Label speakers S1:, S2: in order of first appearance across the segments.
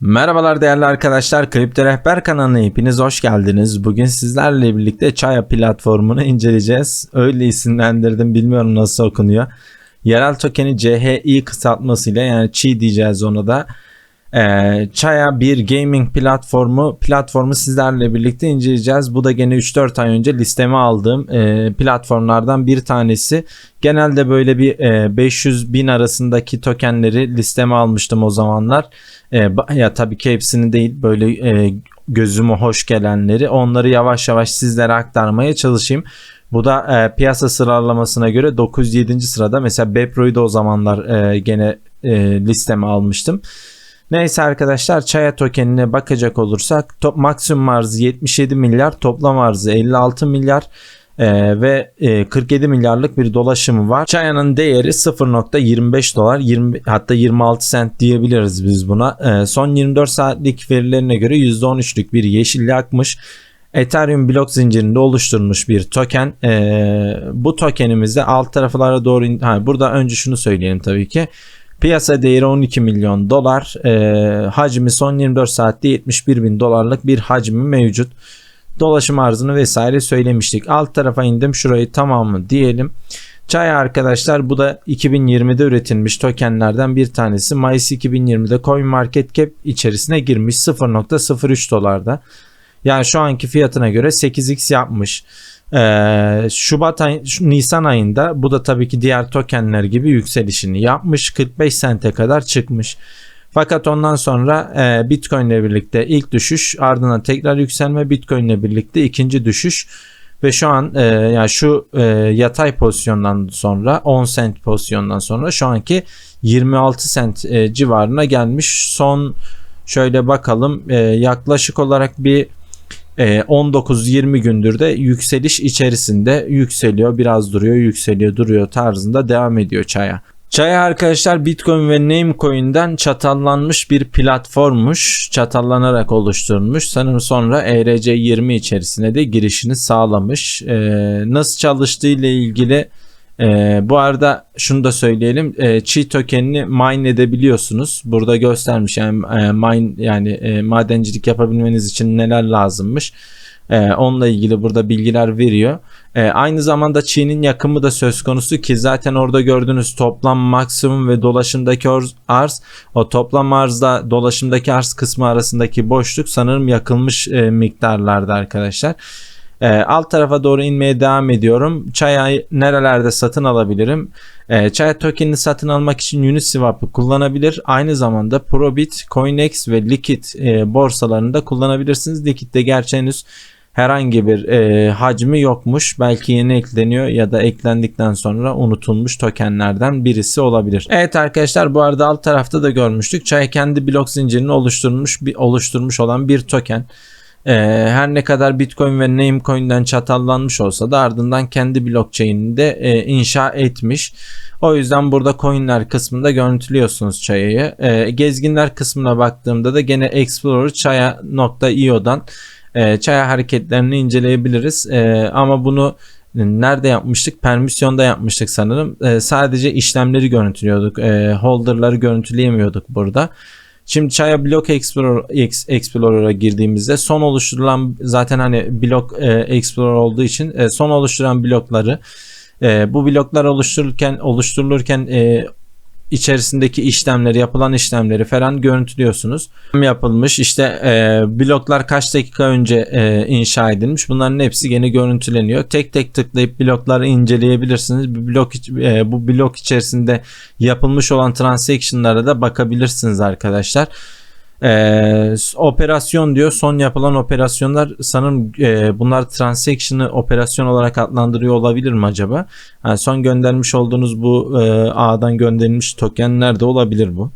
S1: Merhabalar değerli arkadaşlar. Kripto Rehber kanalına hepiniz hoş geldiniz. Bugün sizlerle birlikte Çaya platformunu inceleyeceğiz. Öyle isimlendirdim bilmiyorum nasıl okunuyor. Yerel tokeni CHI kısaltmasıyla yani Çi diyeceğiz ona da. Ee, Çaya bir gaming platformu. Platformu sizlerle birlikte inceleyeceğiz. Bu da gene 3-4 ay önce listeme aldığım e, platformlardan bir tanesi. Genelde böyle bir e, 500 bin arasındaki tokenleri listeme almıştım o zamanlar. E, ya tabii ki hepsini değil böyle e, gözüme hoş gelenleri onları yavaş yavaş sizlere aktarmaya çalışayım. Bu da e, piyasa sıralamasına göre 907. sırada. Mesela Bepro'yu da o zamanlar e, gene e, listeme almıştım. Neyse arkadaşlar Çaya tokenine bakacak olursak top, maksimum arzı 77 milyar toplam arzı 56 milyar ee, ve e, 47 milyarlık bir dolaşımı var. Çaya'nın değeri 0.25 dolar 20 hatta 26 sent diyebiliriz biz buna. Ee, son 24 saatlik verilerine göre %13'lük bir yeşil yakmış. Ethereum blok zincirinde oluşturulmuş bir token. Ee, bu tokenimizde alt taraflara doğru ha, burada önce şunu söyleyelim tabii ki. Piyasa değeri 12 milyon dolar. Ee, hacmi son 24 saatte 71 bin dolarlık bir hacmi mevcut. Dolaşım arzını vesaire söylemiştik. Alt tarafa indim şurayı tamamı diyelim. Çay arkadaşlar bu da 2020'de üretilmiş tokenlerden bir tanesi. Mayıs 2020'de CoinMarketCap içerisine girmiş 0.03 dolarda. Yani şu anki fiyatına göre 8x yapmış. Ee, Şubat ay, Nisan ayında bu da tabii ki diğer tokenler gibi yükselişini yapmış. 45 sente kadar çıkmış. Fakat ondan sonra e, Bitcoin ile birlikte ilk düşüş ardından tekrar yükselme Bitcoin ile birlikte ikinci düşüş ve şu an e, yani şu e, yatay pozisyondan sonra 10 sent pozisyondan sonra şu anki 26 sent e, civarına gelmiş. Son şöyle bakalım e, yaklaşık olarak bir e, 19-20 gündür de yükseliş içerisinde yükseliyor biraz duruyor yükseliyor duruyor tarzında devam ediyor çaya. Çaya arkadaşlar Bitcoin ve Namecoin'den çatallanmış bir platformmuş. Çatallanarak oluşturulmuş. Sanırım sonra E ERC20 içerisine de girişini sağlamış. Ee, nasıl çalıştığı ile ilgili e, bu arada şunu da söyleyelim. E, Chi tokenini mine edebiliyorsunuz. Burada göstermiş yani e, mine yani e, madencilik yapabilmeniz için neler lazımmış. E, onunla ilgili burada bilgiler veriyor. E, aynı zamanda Çin'in yakımı da söz konusu ki zaten orada gördüğünüz toplam maksimum ve dolaşımdaki arz o toplam arzda dolaşımdaki arz kısmı arasındaki boşluk sanırım yakılmış e, miktarlarda arkadaşlar. E, alt tarafa doğru inmeye devam ediyorum. Çayı nerelerde satın alabilirim? E, Çay tokenini satın almak için Uniswap'ı kullanabilir. Aynı zamanda Probit, Coinex ve Liquid e, borsalarında kullanabilirsiniz. Liquid'de gerçi henüz herhangi bir e, hacmi yokmuş. Belki yeni ekleniyor ya da eklendikten sonra unutulmuş tokenlerden birisi olabilir. Evet arkadaşlar bu arada alt tarafta da görmüştük. Çay kendi blok zincirini oluşturmuş bir oluşturmuş olan bir token. Ee, her ne kadar Bitcoin ve Namecoin'den çatallanmış olsa da ardından kendi blockchain'ini de e, inşa etmiş. O yüzden burada coinler kısmında görüntülüyorsunuz Çaya'yı. Ee, gezginler kısmına baktığımda da gene Explorer Çaya.io'dan e, Çaya hareketlerini inceleyebiliriz. E, ama bunu nerede yapmıştık? Permisyonda yapmıştık sanırım. E, sadece işlemleri görüntülüyorduk. E, holder'ları görüntüleyemiyorduk burada. Şimdi Çaya Block Explorer, Ex- Explorer'a girdiğimizde son oluşturulan zaten hani Block e, Explorer olduğu için e, son oluşturan blokları e, bu bloklar oluştururken oluşturulurken içerisindeki işlemleri yapılan işlemleri falan görüntülüyorsunuz. Yapılmış işte e, bloklar kaç dakika önce e, inşa edilmiş bunların hepsi gene görüntüleniyor. Tek tek tıklayıp blokları inceleyebilirsiniz. Bir blok e, bu blok içerisinde yapılmış olan transaction'lara da bakabilirsiniz arkadaşlar. Ee, operasyon diyor son yapılan operasyonlar sanırım e, bunlar transaction'ı operasyon olarak adlandırıyor olabilir mi acaba? Yani son göndermiş olduğunuz bu e, ağdan gönderilmiş tokenler de olabilir bu.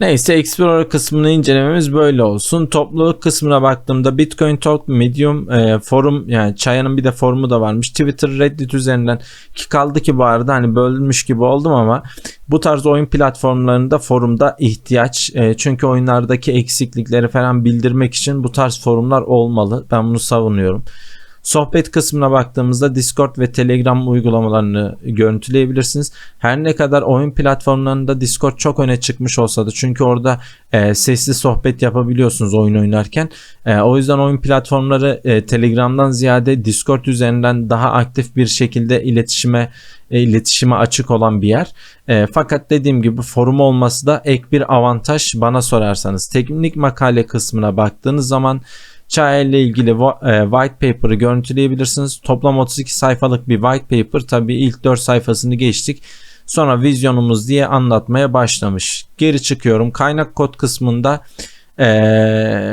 S1: Neyse Explorer kısmını incelememiz böyle olsun. Topluluk kısmına baktığımda Bitcoin Talk, Medium, e, forum yani Çaya'nın bir de forumu da varmış. Twitter, Reddit üzerinden ki kaldı ki bu arada hani bölünmüş gibi oldum ama bu tarz oyun platformlarında forumda ihtiyaç. E, çünkü oyunlardaki eksiklikleri falan bildirmek için bu tarz forumlar olmalı. Ben bunu savunuyorum. Sohbet kısmına baktığımızda Discord ve Telegram uygulamalarını görüntüleyebilirsiniz. Her ne kadar oyun platformlarında Discord çok öne çıkmış olsa da çünkü orada e, sesli sohbet yapabiliyorsunuz oyun oynarken. E, o yüzden oyun platformları e, Telegram'dan ziyade Discord üzerinden daha aktif bir şekilde iletişime e, iletişime açık olan bir yer. E, fakat dediğim gibi forum olması da ek bir avantaj bana sorarsanız. Teknik makale kısmına baktığınız zaman Çağ ile ilgili e, white paper'ı görüntüleyebilirsiniz. Toplam 32 sayfalık bir white paper. Tabii ilk 4 sayfasını geçtik. Sonra vizyonumuz diye anlatmaya başlamış. Geri çıkıyorum. Kaynak kod kısmında e,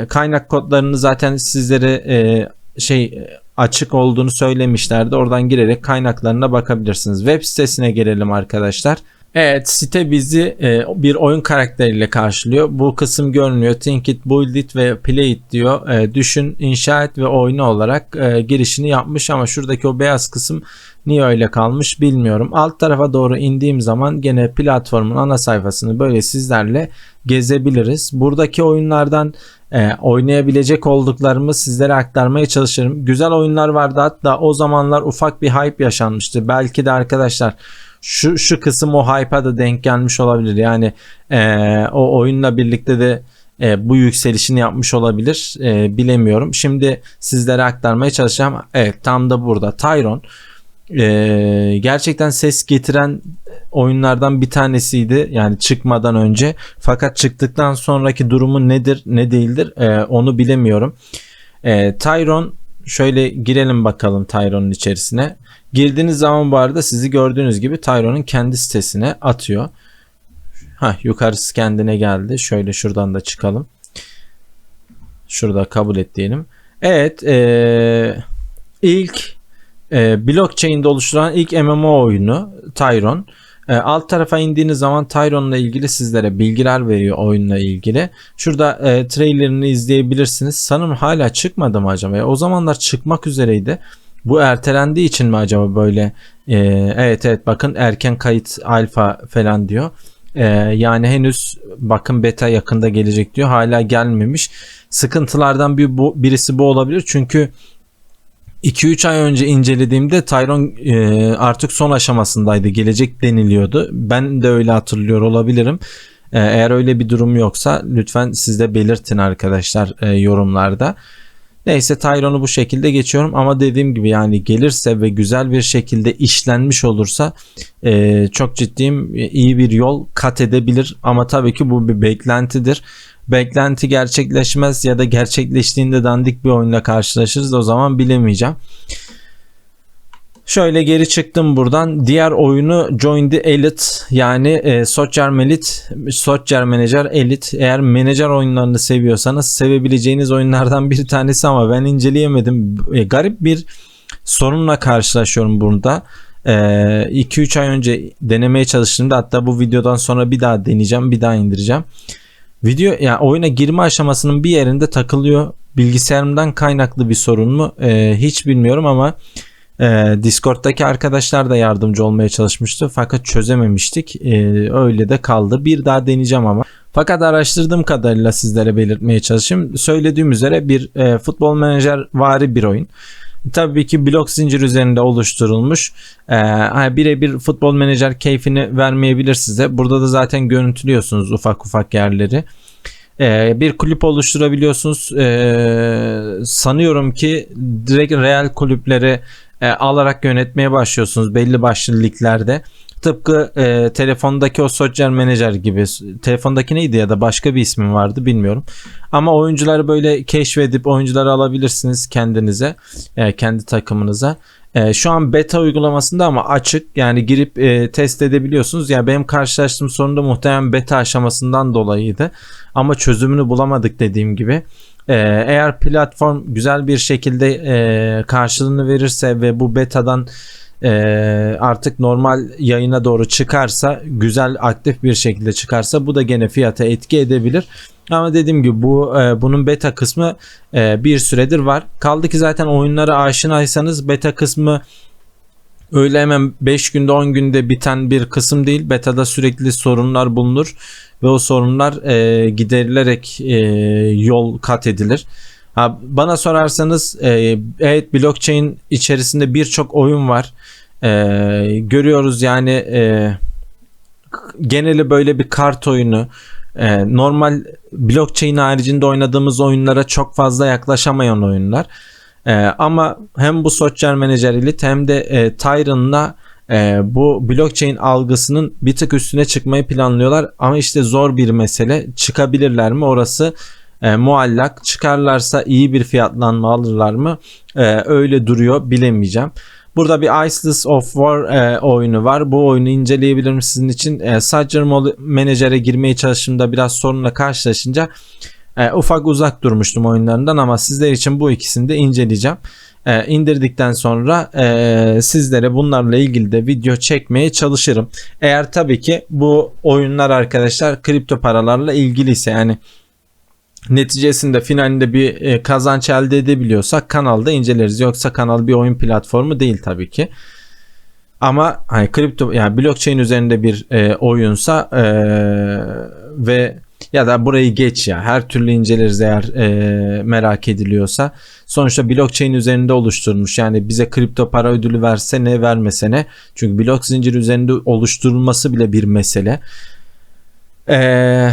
S1: kaynak kodlarını zaten sizlere e, şey açık olduğunu söylemişlerdi. Oradan girerek kaynaklarına bakabilirsiniz. Web sitesine gelelim arkadaşlar. Evet site bizi e, bir oyun karakteriyle karşılıyor. Bu kısım görünüyor. Think it, build it ve play it diyor. E, düşün, inşa et ve oyunu olarak e, girişini yapmış ama şuradaki o beyaz kısım niye öyle kalmış bilmiyorum. Alt tarafa doğru indiğim zaman gene platformun ana sayfasını böyle sizlerle gezebiliriz. Buradaki oyunlardan e, oynayabilecek olduklarımı sizlere aktarmaya çalışırım. Güzel oyunlar vardı hatta o zamanlar ufak bir hype yaşanmıştı. Belki de arkadaşlar şu şu kısım o hype'a da denk gelmiş olabilir. Yani e, o oyunla birlikte de e, bu yükselişini yapmış olabilir. E, bilemiyorum. Şimdi sizlere aktarmaya çalışacağım. Evet tam da burada. Tyron e, gerçekten ses getiren oyunlardan bir tanesiydi. Yani çıkmadan önce. Fakat çıktıktan sonraki durumu nedir ne değildir e, onu bilemiyorum. E, Tyron şöyle girelim bakalım Tyron'un içerisine. Girdiğiniz zaman bu arada sizi gördüğünüz gibi Tyron'un kendi sitesine atıyor. Ha yukarısı kendine geldi. Şöyle şuradan da çıkalım. Şurada kabul et diyelim. Evet ee, ilk e, blockchain'de oluşturan ilk MMO oyunu Tyron. E, alt tarafa indiğiniz zaman Tyron'la ilgili sizlere bilgiler veriyor oyunla ilgili. Şurada e, trailerini izleyebilirsiniz. Sanırım hala çıkmadı mı acaba? E, o zamanlar çıkmak üzereydi. Bu ertelendiği için mi acaba böyle? E, evet evet bakın erken kayıt alfa falan diyor. E, yani henüz bakın beta yakında gelecek diyor. Hala gelmemiş. Sıkıntılardan bir bu, birisi bu olabilir. Çünkü 2-3 ay önce incelediğimde Tyron e, artık son aşamasındaydı. Gelecek deniliyordu. Ben de öyle hatırlıyor olabilirim. E, eğer öyle bir durum yoksa lütfen siz de belirtin arkadaşlar e, yorumlarda. Neyse Tyron'u bu şekilde geçiyorum ama dediğim gibi yani gelirse ve güzel bir şekilde işlenmiş olursa e, çok ciddiyim iyi bir yol kat edebilir ama tabii ki bu bir beklentidir. Beklenti gerçekleşmez ya da gerçekleştiğinde dandik bir oyunla karşılaşırız o zaman bilemeyeceğim. Şöyle geri çıktım buradan. Diğer oyunu Join the Elite yani e, Soccer Melit, Soccer Manager Elite. Eğer menajer oyunlarını seviyorsanız sevebileceğiniz oyunlardan bir tanesi ama ben inceleyemedim. E, garip bir sorunla karşılaşıyorum burada. 2-3 e, ay önce denemeye çalıştığımda hatta bu videodan sonra bir daha deneyeceğim, bir daha indireceğim. Video yani oyuna girme aşamasının bir yerinde takılıyor. Bilgisayarımdan kaynaklı bir sorun mu? E, hiç bilmiyorum ama ee, Discord'daki arkadaşlar da yardımcı olmaya çalışmıştı fakat çözememiştik. Ee, öyle de kaldı. Bir daha deneyeceğim ama. Fakat araştırdığım kadarıyla sizlere belirtmeye çalışayım. Söylediğim üzere bir e, futbol menajer vari bir oyun. Tabii ki blok zincir üzerinde oluşturulmuş. Ee, Birebir futbol menajer keyfini vermeyebilir size. Burada da zaten görüntülüyorsunuz ufak ufak yerleri. Ee, bir kulüp oluşturabiliyorsunuz. Ee, sanıyorum ki direkt real kulüpleri e, alarak yönetmeye başlıyorsunuz belli başlı liglerde. Tıpkı e, telefondaki o sosyal menajer gibi. Telefondaki neydi ya da başka bir ismi vardı bilmiyorum. Ama oyuncuları böyle keşfedip oyuncuları alabilirsiniz kendinize, e, kendi takımınıza. E, şu an beta uygulamasında ama açık yani girip e, test edebiliyorsunuz. Yani benim karşılaştığım sorun da muhtemelen beta aşamasından dolayıydı. Ama çözümünü bulamadık dediğim gibi. Ee, eğer platform güzel bir şekilde e, karşılığını verirse ve bu betadan e, artık normal yayına doğru çıkarsa güzel aktif bir şekilde çıkarsa bu da gene fiyata etki edebilir. Ama dediğim gibi bu e, bunun beta kısmı e, bir süredir var. Kaldı ki zaten oyunlara aşinaysanız beta kısmı öyle hemen 5 günde 10 günde biten bir kısım değil. Beta'da sürekli sorunlar bulunur ve o sorunlar e, giderilerek e, yol kat edilir. Ha, bana sorarsanız e, evet blockchain içerisinde birçok oyun var. E, görüyoruz yani e, geneli böyle bir kart oyunu. E, normal blockchain haricinde oynadığımız oyunlara çok fazla yaklaşamayan oyunlar. E, ama hem bu Software Manager Elite hem de e, Tyron'la e, bu blockchain algısının bir tık üstüne çıkmayı planlıyorlar. Ama işte zor bir mesele. Çıkabilirler mi orası e, muallak. Çıkarlarsa iyi bir fiyatlanma alırlar mı? E, öyle duruyor bilemeyeceğim. Burada bir Iceless of War e, oyunu var. Bu oyunu inceleyebilirim sizin için. E, Sadger Manager'e girmeye çalıştığımda biraz sorunla karşılaşınca e, ufak uzak durmuştum oyunlarından ama sizler için bu ikisini de inceleyeceğim. E, indirdikten sonra e, sizlere bunlarla ilgili de video çekmeye çalışırım. Eğer tabii ki bu oyunlar arkadaşlar kripto paralarla ilgiliyse yani neticesinde finalinde bir e, kazanç elde edebiliyorsak kanalda inceleriz. Yoksa kanal bir oyun platformu değil tabii ki. Ama hani kripto yani blockchain üzerinde bir e, oyunsa e, ve ya da burayı geç ya her türlü inceleriz eğer e, merak ediliyorsa. Sonuçta blockchain üzerinde oluşturulmuş yani bize kripto para ödülü verse ne vermese ne. Çünkü blok zinciri üzerinde oluşturulması bile bir mesele. Eee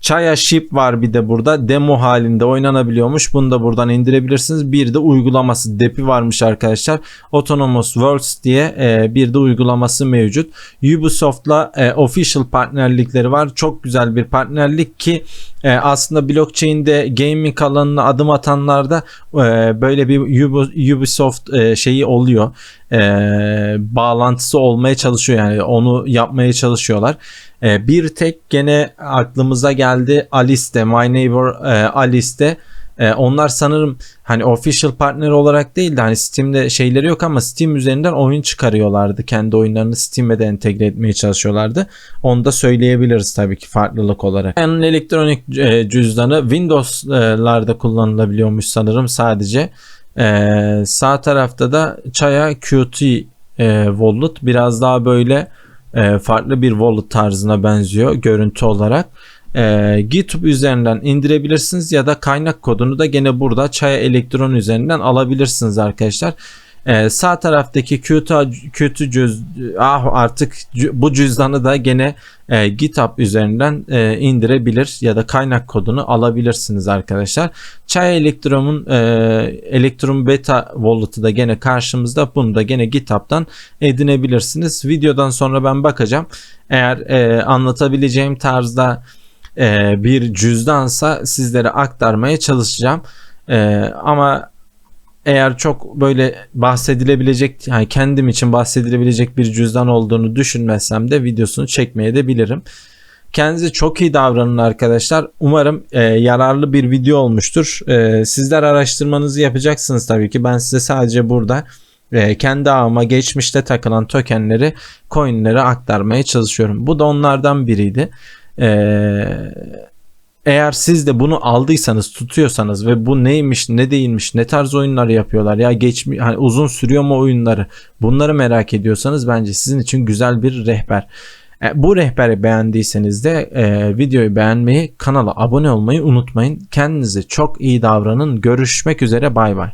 S1: Chaya Ship var bir de burada. Demo halinde oynanabiliyormuş. Bunu da buradan indirebilirsiniz. Bir de uygulaması depi varmış arkadaşlar. Autonomous Worlds diye e, bir de uygulaması mevcut. Ubisoft'la e, official partnerlikleri var. Çok güzel bir partnerlik ki e, aslında blockchain'de gaming alanına adım atanlarda e, böyle bir Ubisoft e, şeyi oluyor. E, bağlantısı olmaya çalışıyor yani onu yapmaya çalışıyorlar. E, bir tek gene aklımıza geldi Alice'de My Neighbor e, Alice'de e, onlar sanırım hani official partner olarak değil de hani Steam'de şeyleri yok ama Steam üzerinden oyun çıkarıyorlardı. Kendi oyunlarını Steam'e de entegre etmeye çalışıyorlardı. Onu da söyleyebiliriz tabii ki farklılık olarak. Yani elektronik e, cüzdanı Windows'larda kullanılabiliyormuş sanırım sadece. E, sağ tarafta da Chaya Qt e, Wallet biraz daha böyle e, farklı bir wallet tarzına benziyor görüntü olarak. E, GitHub üzerinden indirebilirsiniz ya da kaynak kodunu da gene burada Çaya Elektron üzerinden alabilirsiniz arkadaşlar. Ee, sağ taraftaki kötü kötü cüz ah artık bu cüzdanı da gene e, GitHub üzerinden e, indirebilir ya da kaynak kodunu alabilirsiniz arkadaşlar. Çay Electrum'un e, Electrum Beta Wallet'ı da gene karşımızda. Bunu da gene GitHub'dan edinebilirsiniz. Videodan sonra ben bakacağım. Eğer e, anlatabileceğim tarzda e, bir cüzdansa sizlere aktarmaya çalışacağım. E, ama eğer çok böyle bahsedilebilecek yani kendim için bahsedilebilecek bir cüzdan olduğunu düşünmezsem de videosunu çekmeye de bilirim. Kendinize çok iyi davranın arkadaşlar. Umarım e, yararlı bir video olmuştur. E, sizler araştırmanızı yapacaksınız tabii ki. Ben size sadece burada e, kendi ağıma geçmişte takılan tokenleri, coinleri aktarmaya çalışıyorum. Bu da onlardan biriydi. Eee eğer siz de bunu aldıysanız tutuyorsanız ve bu neymiş ne değilmiş ne tarz oyunlar yapıyorlar ya geçmi hani uzun sürüyor mu oyunları bunları merak ediyorsanız bence sizin için güzel bir rehber. E, bu rehberi beğendiyseniz de e, videoyu beğenmeyi kanala abone olmayı unutmayın. Kendinize çok iyi davranın. Görüşmek üzere bay bay.